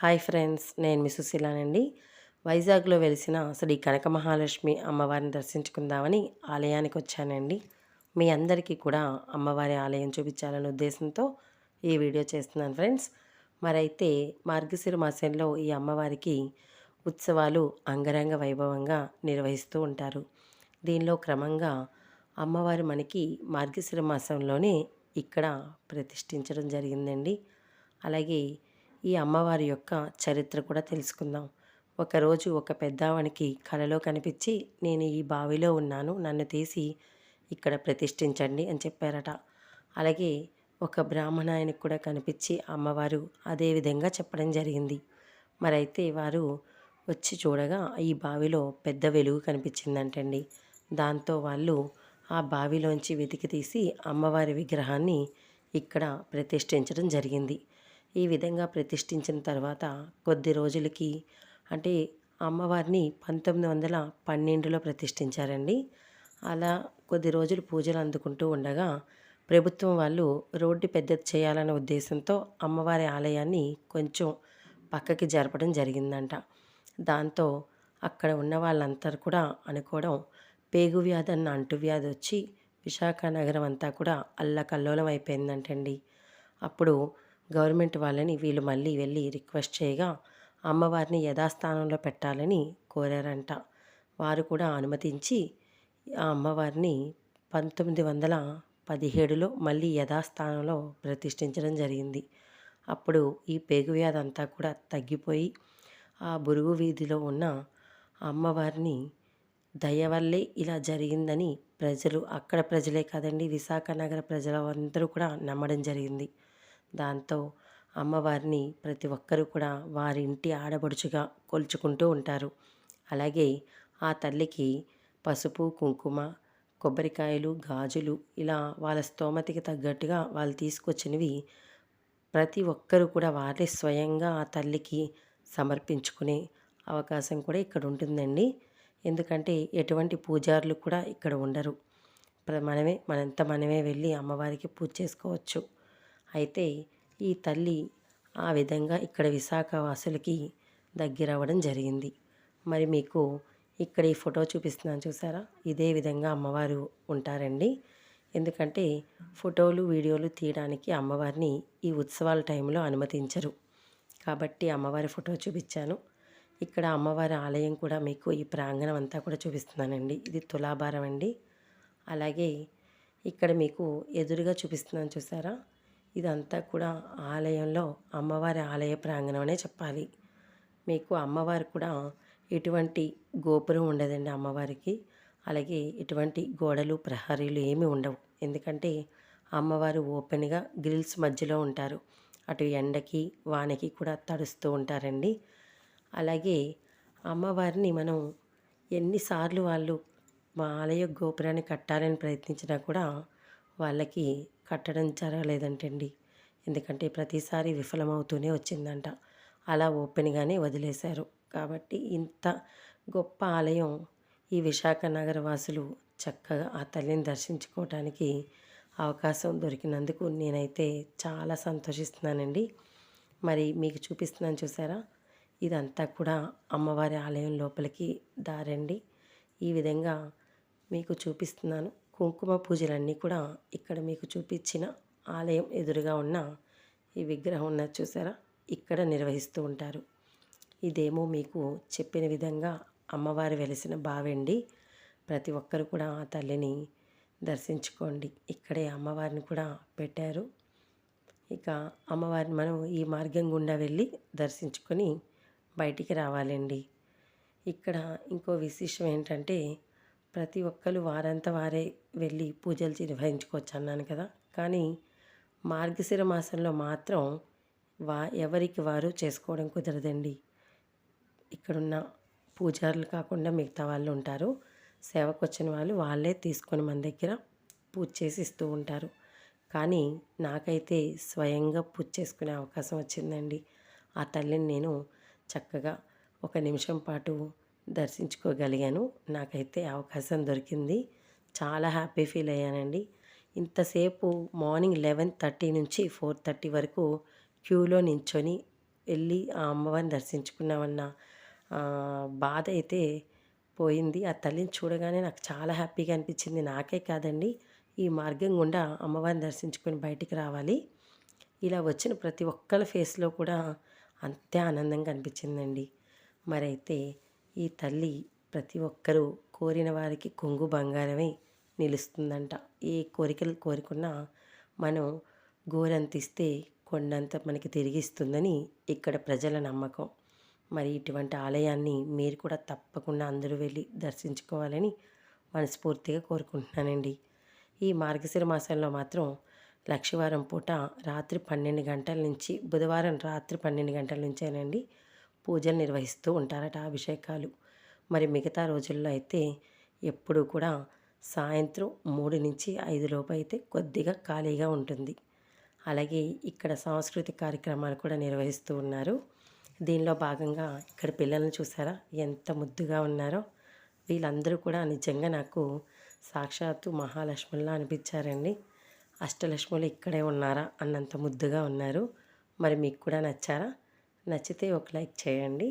Hi friends నేను మీ సుశీలానండి. వైజాగ్లో వెలిసిన శ్రీ కనక మహాలక్ష్మి అమ్మవారిని దర్శించుకుందామని ఆలయానికి వచ్చానండి. మీ అందరికీ కూడా అమ్మవారి ఆలయం చూపించాలనే ఉద్దేశంతో ఈ వీడియో చేస్తున్నాను ఫ్రెండ్స్. మరైతే మార్గశిర మాసంలో ఈ అమ్మవారికి ఉత్సవాలు అంగరంగ వైభవంగా నిర్వహిస్తూ ఉంటారు. దీనిలో క్రమంగా అమ్మవారు మనకి మార్గశిర మాసంలోనే ఇక్కడ ప్రతిష్ఠించడం జరిగిందండి. అలాగే ఈ అమ్మవారి యొక్క చరిత్ర కూడా తెలుసుకుందాం. ఒకరోజు ఒక పెద్దావనికి కలలో కనిపించి నేను ఈ బావిలో ఉన్నాను నన్ను తీసి ఇక్కడ ప్రతిష్ఠించండి అని చెప్పారట. అలాగే ఒక బ్రాహ్మణ ఆయనకు కూడా కనిపించి అమ్మవారు అదే విధంగా చెప్పడం జరిగింది. మరైతే వారు వచ్చి చూడగా ఈ బావిలో పెద్ద వెలుగు కనిపించిందంటండి. దాంతో వాళ్ళు ఆ బావిలోంచి వెతికి తీసి అమ్మవారి విగ్రహాన్ని ఇక్కడ ప్రతిష్ఠించడం జరిగింది. ఈ విధంగా ప్రతిష్ఠించిన తర్వాత కొద్ది రోజులకి అంటే అమ్మవారిని పంతొమ్మిది వందల పన్నెండులో ప్రతిష్ఠించారండి. అలా కొద్ది రోజులు పూజలు అందుకుంటూ ఉండగా ప్రభుత్వం వాళ్ళు రోడ్డు పెద్దది చేయాలనే ఉద్దేశంతో అమ్మవారి ఆలయాన్ని కొంచెం పక్కకి జరపడం జరిగిందంట. దాంతో అక్కడ ఉన్న వాళ్ళందరూ కూడా అనుకోవడం పేగు వ్యాధి అన్న అంటువ్యాధి వచ్చి విశాఖ నగరం అంతా కూడా అల్లకల్లోలం అయిపోయిందంటండి. అప్పుడు గవర్నమెంట్ వాళ్ళని వీళ్ళు మళ్ళీ వెళ్ళి రిక్వెస్ట్ చేయగా అమ్మవారిని యథాస్థానంలో పెట్టాలని కోరారంట. వారు కూడా అనుమతించి ఆ అమ్మవారిని పంతొమ్మిది వందల పదిహేడులో మళ్ళీ యథాస్థానంలో ప్రతిష్ఠించడం జరిగింది. అప్పుడు ఈ పేగు వ్యాధి అంతా కూడా తగ్గిపోయి ఆ బురుగు వీధిలో ఉన్న అమ్మవారిని దయ వల్లే ఇలా జరిగిందని ప్రజలు అక్కడ ప్రజలే కాదండి విశాఖ నగర ప్రజలందరూ కూడా నమ్మడం జరిగింది. దాంతో అమ్మవారిని ప్రతి ఒక్కరూ కూడా వారి ఇంటి ఆడబడుచుగా కొలుచుకుంటూ ఉంటారు. అలాగే ఆ తల్లికి పసుపు కుంకుమ కొబ్బరికాయలు గాజులు ఇలా వాళ్ళ స్తోమతికి తగ్గట్టుగా వాళ్ళు తీసుకొచ్చినవి ప్రతి ఒక్కరూ కూడా వారే స్వయంగా ఆ తల్లికి సమర్పించుకునే అవకాశం కూడా ఇక్కడ ఉంటుందండి. ఎందుకంటే ఎటువంటి పూజారులు కూడా ఇక్కడ ఉండరు. మనమే మనంత మనమే వెళ్ళి అమ్మవారికి పూజ చేసుకోవచ్చు. అయితే ఈ తల్లి ఆ విధంగా ఇక్కడ విశాఖ వాసులకి దగ్గర అవ్వడం జరిగింది. మరి మీకు ఇక్కడ ఈ ఫోటో చూపిస్తున్నాను చూసారా? ఇదే విధంగా అమ్మవారు ఉంటారండి. ఎందుకంటే ఫోటోలు వీడియోలు తీయడానికి అమ్మవారిని ఈ ఉత్సవాల టైంలో అనుమతించరు. కాబట్టి అమ్మవారి ఫోటో చూపించాను. ఇక్కడ అమ్మవారి ఆలయం కూడా మీకు ఈ ప్రాంగణం అంతా కూడా చూపిస్తున్నానండి. ఇది తులాభారం అండి. అలాగే ఇక్కడ మీకు ఎదురుగా చూపిస్తున్నాను చూసారా? ఇదంతా కూడా ఆలయంలో అమ్మవారి ఆలయ ప్రాంగణం అనే చెప్పాలి. మీకు అమ్మవారు కూడా ఎటువంటి గోపురం ఉండదండి అమ్మవారికి. అలాగే ఎటువంటి గోడలు ప్రహరీలు ఏమీ ఉండవు. ఎందుకంటే అమ్మవారు ఓపెన్గా గ్రిల్స్ మధ్యలో ఉంటారు. అటు ఎండకి వానకి కూడా తడుస్తూ ఉంటారండి. అలాగే అమ్మవారిని మనం ఎన్నిసార్లు వాళ్ళు మా ఆలయ గోపురాన్ని కట్టాలని ప్రయత్నించినా కూడా వాళ్ళకి కట్టడం జరగలేదంటండి. ఎందుకంటే ప్రతిసారి విఫలమవుతూనే వచ్చిందంట. అలా ఓపెన్గానే వదిలేశారు. కాబట్టి ఇంత గొప్ప ఆలయం ఈ విశాఖ నగర వాసులు చక్కగా ఆ తల్లిని దర్శించుకోవటానికి అవకాశం దొరికినందుకు నేనైతే చాలా సంతోషిస్తున్నానండి. మరి మీకు చూపిస్తున్నాను చూసారా? ఇదంతా కూడా అమ్మవారి ఆలయం లోపలికి దారండి. ఈ విధంగా మీకు చూపిస్తున్నాను. కుంకుమ పూజలన్నీ కూడా ఇక్కడ మీకు చూపించిన ఆలయం ఎదురుగా ఉన్న ఈ విగ్రహం ఉన్నది చూసారా? ఇక్కడ నిర్వహిస్తూ ఉంటారు. ఇదేమో మీకు చెప్పిన విధంగా అమ్మవారు వెలిసిన బావండి ప్రతి ఒక్కరు కూడా ఆ తల్లిని దర్శించుకోండి. ఇక్కడే అమ్మవారిని కూడా పెట్టారు. ఇక అమ్మవారిని మనం ఈ మార్గం గుండా వెళ్ళి దర్శించుకొని బయటికి రావాలండి. ఇక్కడ ఇంకో విశేషం ఏంటంటే ప్రతి ఒక్కరు వారంతా వారే వెళ్ళి పూజలు నిర్వహించుకోవచ్చు అన్నాను కదా. కానీ మార్గశిర మాసంలో మాత్రం వా ఎవరికి వారు చేసుకోవడం కుదరదండి. ఇక్కడున్న పూజారులు కాకుండా మిగతా వాళ్ళు ఉంటారు. సేవకు వచ్చిన వాళ్ళు వాళ్ళే తీసుకొని మన దగ్గర పూజ చేసి ఇస్తూ ఉంటారు. కానీ నాకైతే స్వయంగా పూజ చేసుకునే అవకాశం వచ్చిందండి. ఆ తల్లిని నేను చక్కగా ఒక నిమిషం పాటు దర్శించుకోగలిగాను. నాకైతే అవకాశం దొరికింది. చాలా హ్యాపీ ఫీల్ అయ్యానండి. ఇంతసేపు మార్నింగ్ లెవెన్ థర్టీ నుంచి ఫోర్ థర్టీ వరకు క్యూలో నించొని వెళ్ళి ఆ అమ్మవారిని దర్శించుకున్నామన్న బాధ అయితే పోయింది. ఆ తల్లిని చూడగానే నాకు చాలా హ్యాపీగా అనిపించింది. నాకే కాదండి ఈ మార్గం గుండా అమ్మవారిని దర్శించుకొని బయటికి రావాలి. ఇలా వచ్చిన ప్రతి ఒక్కరి ఫేస్లో కూడా అంతే ఆనందంగా అనిపించిందండి. మరైతే ఈ తల్లి ప్రతి ఒక్కరూ కోరిన వారికి కొంగు బంగారమై నిలుస్తుందంట. ఏ కోరికలు కోరుకున్నా మనం గోరంతిస్తే కొండంత మనకి తిరిగిస్తుందని ఇక్కడ ప్రజల నమ్మకం. మరి ఇటువంటి ఆలయాన్ని మీరు కూడా తప్పకుండా అందరూ వెళ్ళి దర్శించుకోవాలని మనస్ఫూర్తిగా కోరుకుంటున్నానండి. ఈ మార్గశిర మాసంలో మాత్రం లక్షవారం పూట రాత్రి పన్నెండు గంటల నుంచి బుధవారం రాత్రి పన్నెండు గంటల నుంచేనండి పూజలు నిర్వహిస్తూ ఉంటారట అభిషేకాలు. మరి మిగతా రోజుల్లో అయితే ఎప్పుడూ కూడా సాయంత్రం మూడు నుంచి ఐదు లోపు అయితే కొద్దిగా ఖాళీగా ఉంటుంది. అలాగే ఇక్కడ సాంస్కృతిక కార్యక్రమాలు కూడా నిర్వహిస్తూ ఉన్నారు. దీనిలో భాగంగా ఇక్కడ పిల్లల్ని చూసారా? ఎంత ముద్దుగా ఉన్నారో. వీళ్ళందరూ కూడా నిజంగా నాకు సాక్షాత్తు మహాలక్ష్ముల్లా అనిపించారండి. అష్టలక్ష్ములు ఇక్కడే ఉన్నారా? అన్నంత ముద్దుగా ఉన్నారు. మరి మీకు కూడా నచ్చారా? నచ్చితే ఒక లైక్ చేయండి.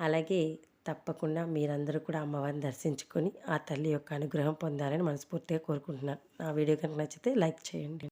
అలాగే తప్పకుండా మీరందరూ కూడా అమ్మవారిని దర్శించుకొని ఆ తల్లి యొక్క అనుగ్రహం పొందాలని మనస్ఫూర్తిగా కోరుకుంటున్నాను. నా వీడియో కనుక నచ్చితే లైక్ చేయండి.